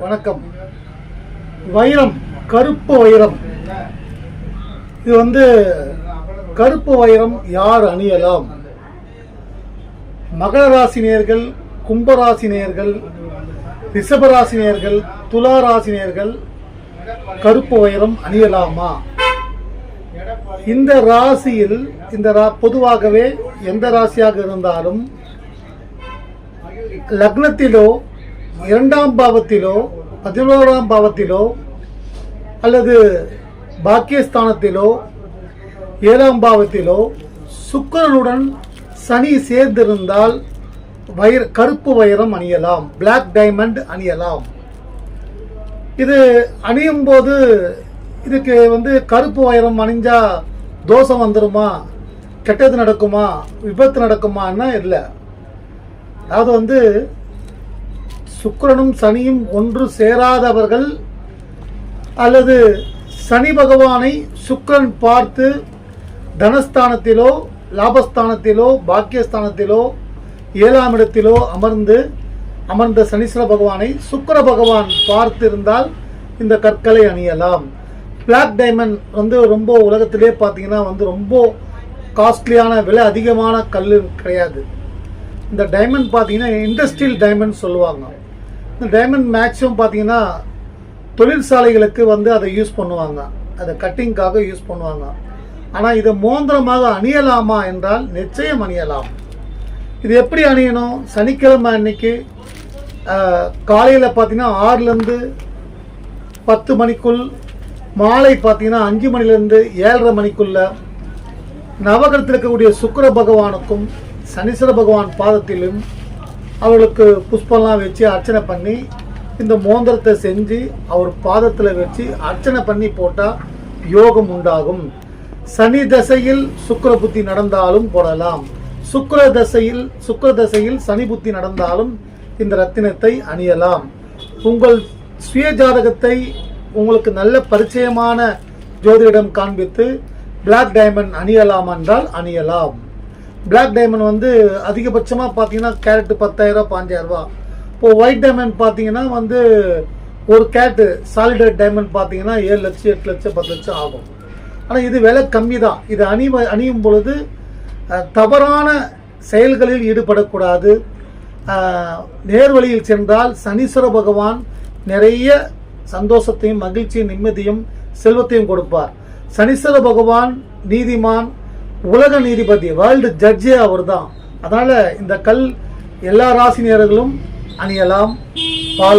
வணக்கம். வைரம் கருப்பு வைரம். இது வந்து கருப்பு வைரம் யார் அணியலாம்? மகர ராசினியர்கள் கும்பராசினியர்கள் ரிஷபராசினியர்கள் துலா ராசினியர்கள் கருப்பு வைரம் அணியலாமா? இந்த ராசியில் இந்த ரா பொதுவாகவே எந்த ராசியாக இருந்தாலும் லக்னத்திலோ இரண்டாம் பாவத்திலோ பதினோராம் பாவத்திலோ அல்லது பாக்கியஸ்தானத்திலோ ஏழாம் பாவத்திலோ சுக்கரனுடன் சனி சேர்ந்திருந்தால் வைர கருப்பு வைரம் அணியலாம் பிளாக் டைமண்ட் அணியலாம். இது அணியும் போது இதுக்கு வந்து கருப்பு வைரம் அணிஞ்சா தோஷம் வந்துருமா? கெட்டது நடக்குமா? விபத்து நடக்குமான்னா இல்லை. அதாவது வந்து சுக்கரனும் சனியும் ஒன்று சேராதவர்கள் அல்லது சனி பகவானை சுக்கரன் பார்த்து தனஸ்தானத்திலோ லாபஸ்தானத்திலோ பாக்கியஸ்தானத்திலோ ஏழாம் இடத்திலோ அமர்ந்து அமர்ந்த சனீஸ்வர பகவானை சுக்கர பகவான் பார்த்திருந்தால் இந்த கற்களை அணியலாம். பிளாக் டைமண்ட் வந்து ரொம்ப உலகத்திலே பார்த்தீங்கன்னா வந்து ரொம்ப காஸ்ட்லியான விலை அதிகமான கல் கிடையாது. இந்த டைமண்ட் பார்த்தீங்கன்னா இண்டஸ்ட்ரியல் டைமண்ட் சொல்லுவாங்க. இந்த டைமண்ட் மேக்ஸிமம் பார்த்தீங்கன்னா தொழிற்சாலைகளுக்கு வந்து அதை யூஸ் பண்ணுவாங்க. அதை கட்டிங்காக யூஸ் பண்ணுவாங்க. ஆனால் இதை மோந்திரமாக அணியலாமா என்றால் நிச்சயம் அணியலாம். இது எப்படி அணியணும்? சனிக்கிழமை அன்னைக்கு காலையில் பார்த்தீங்கன்னா ஆறுலேருந்து பத்து மணிக்குள் மாலை பார்த்தீங்கன்னா அஞ்சு மணிலேருந்து ஏழரை மணிக்குள்ள நவகரத்தில் இருக்கக்கூடிய சுக்கிர பகவானுக்கும் சனீஸ்வர பகவான் பாதத்திலும் அவளுக்கு புஷ்பம்லாம் வச்சு அர்ச்சனை பண்ணி இந்த மோந்திரத்தை செஞ்சு அவர் பாதத்தில் வச்சு அர்ச்சனை பண்ணி போட்டால் யோகம் உண்டாகும். சனி தசையில் சுக்கர புத்தி நடந்தாலும் போடலாம். சுக்கர தசையில் சுக்கர தசையில் சனி புத்தி நடந்தாலும் இந்த ரத்தினத்தை அணியலாம். உங்கள் சுய ஜாதகத்தை உங்களுக்கு நல்ல பரிச்சயமான ஜோதிடம் காண்பித்து பிளாக் டைமண்ட் அணியலாம் என்றால் அணியலாம். பிளாக் டைமண்ட் வந்து அதிகபட்சமாக பார்த்தீங்கன்னா கேரட் பத்தாயிரம் பாஞ்சாயிரரூபா இப்போது இப்போ ஒயிட் டைமண்ட் பார்த்தீங்கன்னா வந்து ஒரு கேரட்டு சாலிடட் டைமண்ட் பார்த்தீங்கன்னா ஏழு லட்சம் எட்டு லட்சம் பத்து லட்சம் ஆகும். ஆனால் இது விலை கம்மி தான் இது அணி அணியும் பொழுது தவறான செயல்களில் ஈடுபடக்கூடாது. நேர்வழியில் சென்றால் சனீஸ்வர பகவான் நிறைய சந்தோஷத்தையும் மகிழ்ச்சியும் நிம்மதியும் செல்வத்தையும் கொடுப்பார். சனீஸ்வர பகவான் நீதிமான் உலக நீதிபதி வேர்ல்டு ஜட்ஜே அவர் தான் அதனால் இந்த கல் எல்லா ராசினியர்களும் அணியலாம். பால்